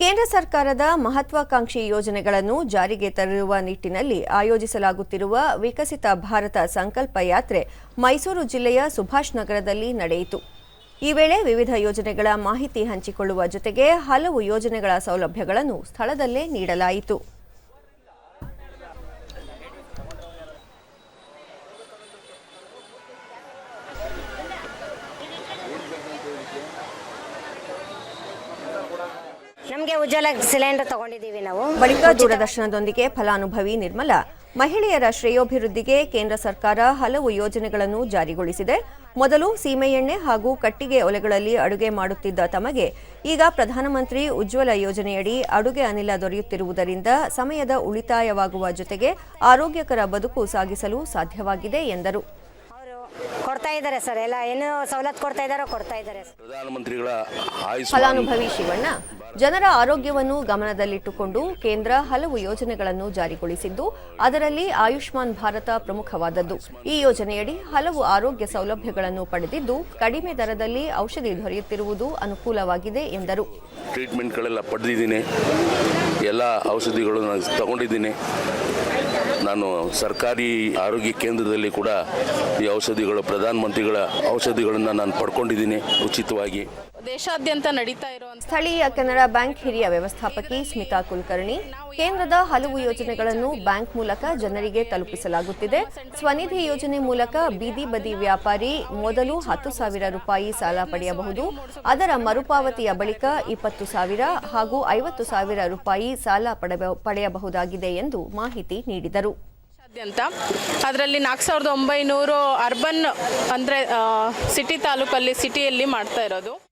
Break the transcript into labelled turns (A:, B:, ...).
A: ಕೇಂದ್ರ ಸರ್ಕಾರದ ಮಹತ್ವಾಕಾಂಕ್ಷಿ ಯೋಜನೆಗಳನ್ನು ಜಾರಿಗೆ ತರುವ ನಿಟ್ಟಿನಲ್ಲಿ ಆಯೋಜಿಸಲಾಗುತ್ತಿರುವ ವಿಕಸಿತ ಭಾರತ ಸಂಕಲ್ಪ ಯಾತ್ರೆ ಮೈಸೂರು ಜಿಲ್ಲೆಯ ಸುಭಾಷ್ ನಗರದಲ್ಲಿ ನಡೆಯಿತು. ಈ ವೇಳೆ ವಿವಿಧ ಯೋಜನೆಗಳ ಮಾಹಿತಿ ಹಂಚಿಕೊಳ್ಳುವ ಜೊತೆಗೆ ಹಲವು ಯೋಜನೆಗಳ ಸೌಲಭ್ಯಗಳನ್ನು ಸ್ಥಳದಲ್ಲೇ ನೀಡಲಾಯಿತು.
B: ನಮಗೆ ಉಜ್ವಲ ಸಿಲಿಂಡರ್ ತಗೊಂಡಿದ್ದೀವಿ ನಾವು.
A: ಬಳಿಕ ದೂರದರ್ಶನದೊಂದಿಗೆ ಫಲಾನುಭವಿ ನಿರ್ಮಲ. ಮಹಿಳೆಯರ ಶ್ರೇಯೋಭಿವೃದ್ಧಿಗೆ ಕೇಂದ್ರ ಸರ್ಕಾರ ಹಲವು ಯೋಜನೆಗಳನ್ನು ಜಾರಿಗೊಳಿಸಿದೆ. ಮೊದಲು ಸೀಮೆಎಣ್ಣೆ ಹಾಗೂ ಕಟ್ಟಿಗೆ ಒಲೆಗಳಲ್ಲಿ ಅಡುಗೆ ಮಾಡುತ್ತಿದ್ದ ತಮಗೆ ಈಗ ಪ್ರಧಾನಮಂತ್ರಿ ಉಜ್ವಲ ಯೋಜನೆಯಡಿ ಅಡುಗೆ ಅನಿಲ ದೊರೆಯುತ್ತಿರುವುದರಿಂದ ಸಮಯದ ಉಳಿತಾಯವಾಗುವ ಜೊತೆಗೆ ಆರೋಗ್ಯಕರ ಬದುಕು ಸಾಗಿಸಲು ಸಾಧ್ಯವಾಗಿದೆ ಎಂದರು.
B: ಅವರು ಕೊಡ್ತಾ ಇದ್ದಾರೆ ಸರ್. ಎಲ್ಲ ಏನು ಸವಲತ್ತು ಕೊಡ್ತಾ ಇದ್ದಾರೋ ಕೊಡ್ತಾ ಇದ್ದಾರೆ ಸರ್.
C: ಪ್ರಧಾನಮಂತ್ರಿಗಳ ಆಯುಷ್ಮಾನ್
A: ಫಲಾನುಭವಿ ಶಿವಣ್ಣ. ಜನರ ಆರೋಗ್ಯವನ್ನು ಗಮನದಲ್ಲಿಟ್ಟುಕೊಂಡು ಕೇಂದ್ರ ಹಲವು ಯೋಜನೆಗಳನ್ನು ಜಾರಿಗೊಳಿಸಿದ್ದು, ಅದರಲ್ಲಿ ಆಯುಷ್ಮಾನ್ ಭಾರತ ಪ್ರಮುಖವಾದದ್ದು. ಈ ಯೋಜನೆಯಡಿ ಹಲವು ಆರೋಗ್ಯ ಸೌಲಭ್ಯಗಳನ್ನು ಪಡೆದಿದ್ದು, ಕಡಿಮೆ ದರದಲ್ಲಿ ಔಷಧಿ ದೊರೆಯುತ್ತಿರುವುದು ಅನುಕೂಲವಾಗಿದೆ ಎಂದರು.
C: ಟ್ರೀಟ್ಮೆಂಟ್ಗಳೆಲ್ಲ ಪಡೆದಿದ್ದೀನಿ. ಎಲ್ಲ ಔಷಧಿಗಳು ತಗೊಂಡಿದ್ದೀನಿ. ನಾನು ಸರ್ಕಾರಿ ಆರೋಗ್ಯ ಕೇಂದ್ರದಲ್ಲಿ ಕೂಡ ಈ ಔಷಧಿಗಳು, ಪ್ರಧಾನಮಂತ್ರಿಗಳ ಔಷಧಿಗಳನ್ನು ನಾನು ಪಡ್ಕೊಂಡಿದ್ದೀನಿ ಉಚಿತವಾಗಿ.
D: ದೇಶಾದ್ಯಂತ ನಡೀತಾ ಇರುವ
A: ಸ್ಥಳೀಯ ಕೆನರಾ ಬ್ಯಾಂಕ್ ಹಿರಿಯ ವ್ಯವಸ್ಥಾಪಕಿ ಸ್ಮಿತಾ ಕುಲಕರ್ಣಿ ಕೇಂದ್ರದ ಹಲವು ಯೋಜನೆಗಳನ್ನು ಬ್ಯಾಂಕ್ ಮೂಲಕ ಜನರಿಗೆ ತಲುಪಿಸಲಾಗುತ್ತಿದೆ. ಸ್ವನಿಧಿ ಯೋಜನೆ ಮೂಲಕ ಬೀದಿ ಬದಿ ವ್ಯಾಪಾರಿ ಮೊದಲು ಹತ್ತು ಸಾವಿರ ರೂಪಾಯಿ ಸಾಲ ಪಡೆಯಬಹುದು. ಅದರ ಮರುಪಾವತಿಯ ಬಳಿಕ ಇಪ್ಪತ್ತು ಸಾವಿರ ಹಾಗೂ ಐವತ್ತು ಸಾವಿರ ರೂಪಾಯಿ ಸಾಲ ಪಡೆಯ- ಪಡೆಯಬಹುದಾಗಿದೆ ಎಂದು ಮಾಹಿತಿ ನೀಡಿದರು.
D: ಅದರಲ್ಲಿ ನಾಲ್ಕು ಸಾವಿರದ ಒಂಬೈನೂರು ಅರ್ಬನ್ ಅಂದರೆ ಸಿಟಿ ತಾಲೂಕಲ್ಲಿ ಸಿಟಿಯಲ್ಲಿ ಮಾಡ್ತಾ ಇರೋದು.